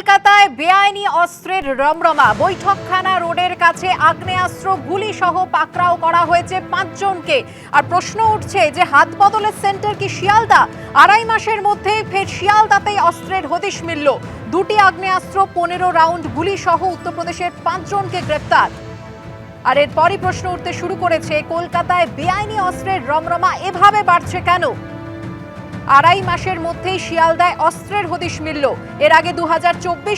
কলকাতায় বেআইনি অস্ত্রের রমরমা। বৈঠকখানা রোডের কাছে আগ্নেয়াস্ত্র গুলি সহ পাকড়াও করা হয়েছে পাঁচজনকে। আর প্রশ্ন উঠছে যে হাত বদলের সেন্টার কি শিয়ালদা? আড়াই মাসের মধ্যে ফের শিয়ালদাতেই অস্ত্রের হদিশ মিলল। দুটি আগ্নেয়াস্ত্র, পনেরো রাউন্ড গুলি সহ উত্তরপ্রদেশের পাঁচজনকে গ্রেপ্তার। আর এরপরই প্রশ্ন উঠতে শুরু করেছে, কলকাতায় বেআইনি অস্ত্রের রমরমা এভাবে বাড়ছে কেন? আড়াই মাসের মধ্যেই শিয়ালদায় অস্ত্রের হদিশ মিলল। এর আগে দু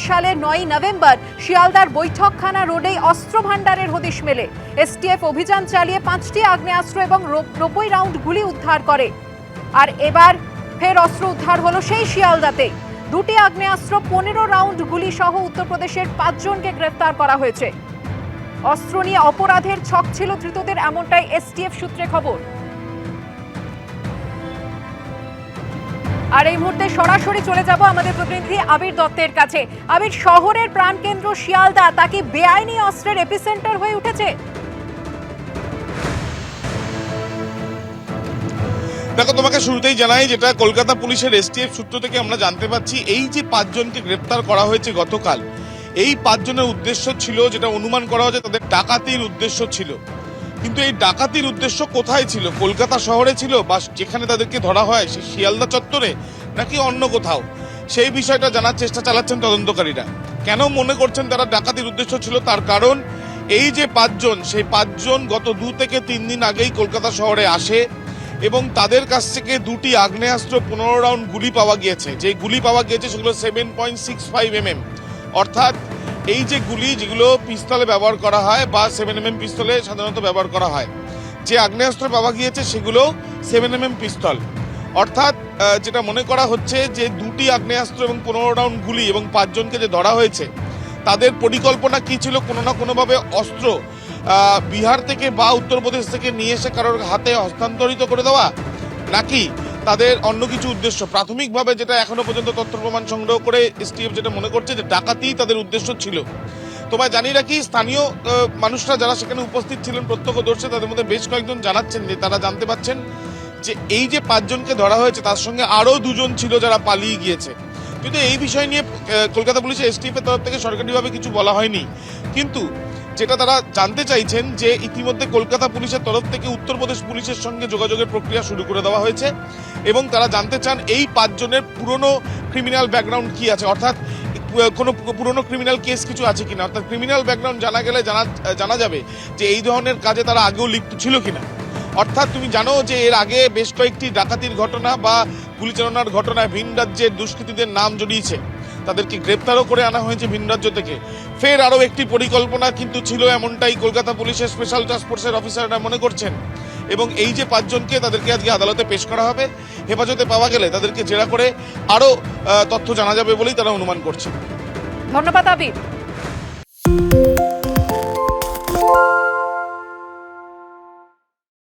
সালের নয়ই নভেম্বর শিয়ালদার বৈঠকখানা রোডেই অস্ত্র ভাণ্ডারের হদিশ মেলে। এসটিএফ অভিযান চালিয়ে পাঁচটি আগ্নেয়াস্ত্র এবং নব্বই রাউন্ড গুলি উদ্ধার করে। আর এবার ফের অস্ত্র উদ্ধার হলো সেই শিয়ালদাতে দুটি আগ্নেয়াস্ত্র, পনেরো রাউন্ড গুলি সহ উত্তরপ্রদেশের পাঁচজনকে গ্রেফতার করা হয়েছে। অস্ত্র নিয়ে অপরাধের ছক ছিল ধৃতদের, এমনটাই এসটিএফ সূত্রে খবর। আর এই মুহূর্তে সরাসরি চলে যাব আমাদের প্রতিনিধি আবির দত্তের কাছে। আবির, শহরের প্রাণকেন্দ্র শিয়ালদা তাকে বেআইনি অস্ত্রের এপিসেন্টার হয়ে উঠেছে? দেখো, তোমাকে শুরুতেই জানাই যেটা কলকাতা পুলিশের এসটিএফ সূত্র থেকে আমরা জানতে পাচ্ছি, এই যে পাঁচজনকে গ্রেপ্তার করা হয়েছে গতকাল, এই পাঁচজনের উদ্দেশ্য ছিল, যেটা অনুমান করা হয়েছে, তাদের ডাকাতির উদ্দেশ্য ছিল। কিন্তু এই ডাকাতির উদ্দেশ্য কোথায় ছিল? কলকাতা শহরে ছিল বা যেখানে তাদেরকে ধরা হয় সেই শিয়ালদা চত্বরে নাকি অন্য কোথাও? সেই বিষয়টা জানার চেষ্টা চালাচ্ছেন তদন্তকারীরা। কেন মনে করছেন তারা ডাকাতির উদ্দেশ্য ছিল? তার কারণ এই যে পাঁচজন, সেই পাঁচজন গত দু থেকে তিন দিন আগেই কলকাতা শহরে আসে এবং তাদের কাছ থেকে দুটি আগ্নেয়াস্ত্র পনেরো রাউন্ড গুলি পাওয়া গিয়েছে। যে গুলি পাওয়া গিয়েছে সেগুলো seven point six five MM অর্থাৎ এই যে গুলি যেগুলো পিস্তলে ব্যবহার করা হয় বা সেভেন এমএম পিস্তলে সাধারণত ব্যবহার করা হয়, যে আগ্নেয়াস্ত্র পাওয়া গিয়েছে সেগুলো সেভেন এম এম পিস্তল। অর্থাৎ যেটা মনে করা হচ্ছে যে দুটি আগ্নেয়াস্ত্র এবং পনেরো রাউন্ড গুলি এবং পাঁচজনকে যে ধরা হয়েছে, তাদের পরিকল্পনা কি ছিল কোনো না কোনোভাবে অস্ত্র বিহার থেকে বা উত্তরপ্রদেশ থেকে নিয়ে এসে কারোর হাতে হস্তান্তরিত করে দেওয়া, নাকি তাদের অন্য কিছু উদ্দেশ্য। প্রাথমিকভাবে যেটা এখনও পর্যন্ত তথ্য প্রমাণ সংগ্রহ করে এসটিএফ যেটা মনে করছে যে ডাকাতি তাদের উদ্দেশ্য ছিল। তোমায় জানি রাখি, স্থানীয় মানুষরা যারা সেখানে উপস্থিত ছিলেন, প্রত্যক্ষদর্শী, তাদের মধ্যে বেশ কয়েকজন জানাচ্ছেন যে তারা জানতে পাচ্ছেন যে এই যে পাঁচজনকে ধরা হয়েছে, তার সঙ্গে আরও দুজন ছিল যারা পালিয়ে গিয়েছে। কিন্তু এই বিষয় নিয়ে কলকাতা পুলিশের এসটিএফ এর তরফ থেকে সরকারিভাবে কিছু বলা হয়নি। কিন্তু যেটা তারা জানতে চাইছেন যে ইতিমধ্যে কলকাতা পুলিশের তরফ থেকে উত্তরপ্রদেশ পুলিশের সঙ্গে যোগাযোগের প্রক্রিয়া শুরু করে দেওয়া হয়েছে এবং তারা জানতে চান এই পাঁচজনের পুরনো ক্রিমিনাল ব্যাকগ্রাউন্ড কি আছে? অর্থাৎ কোনো পুরনো ক্রিমিনাল কেস কিছু আছে কিনা? অর্থাৎ ক্রিমিনাল ব্যাকগ্রাউন্ড জানা গেলে জানা জানা যাবে যে এই ধরনের কাজে তারা আগেও লিপ্ত ছিল কিনা। অর্থাৎ, তুমি জানো যে এর আগে বেশ কয়েকটি ডাকাতির ঘটনা বা গুলিচালনার ঘটনায় ভিন রাজ্যের দুষ্কৃতীদের নাম জড়িয়েছে। তাদেরকে গ্রেপ্তারও করে আনা হয়েছে ভিন রাজ্য থেকে। ফের আরও একটি পরিকল্পনা কিন্তু ছিল এমনটাই কলকাতা পুলিশের স্পেশাল টাস্ক ফোর্সের অফিসাররা মনে করছেন। এবং এই যে পাঁচজনকে তাদেরকে আজকে আদালতে পেশ করা হবে, হেফাজতে পাওয়া গেলে তাদেরকে জেরা করে আরও তথ্য জানা যাবে বলেই তারা অনুমান করছেন ধন্যবাদ, আবির।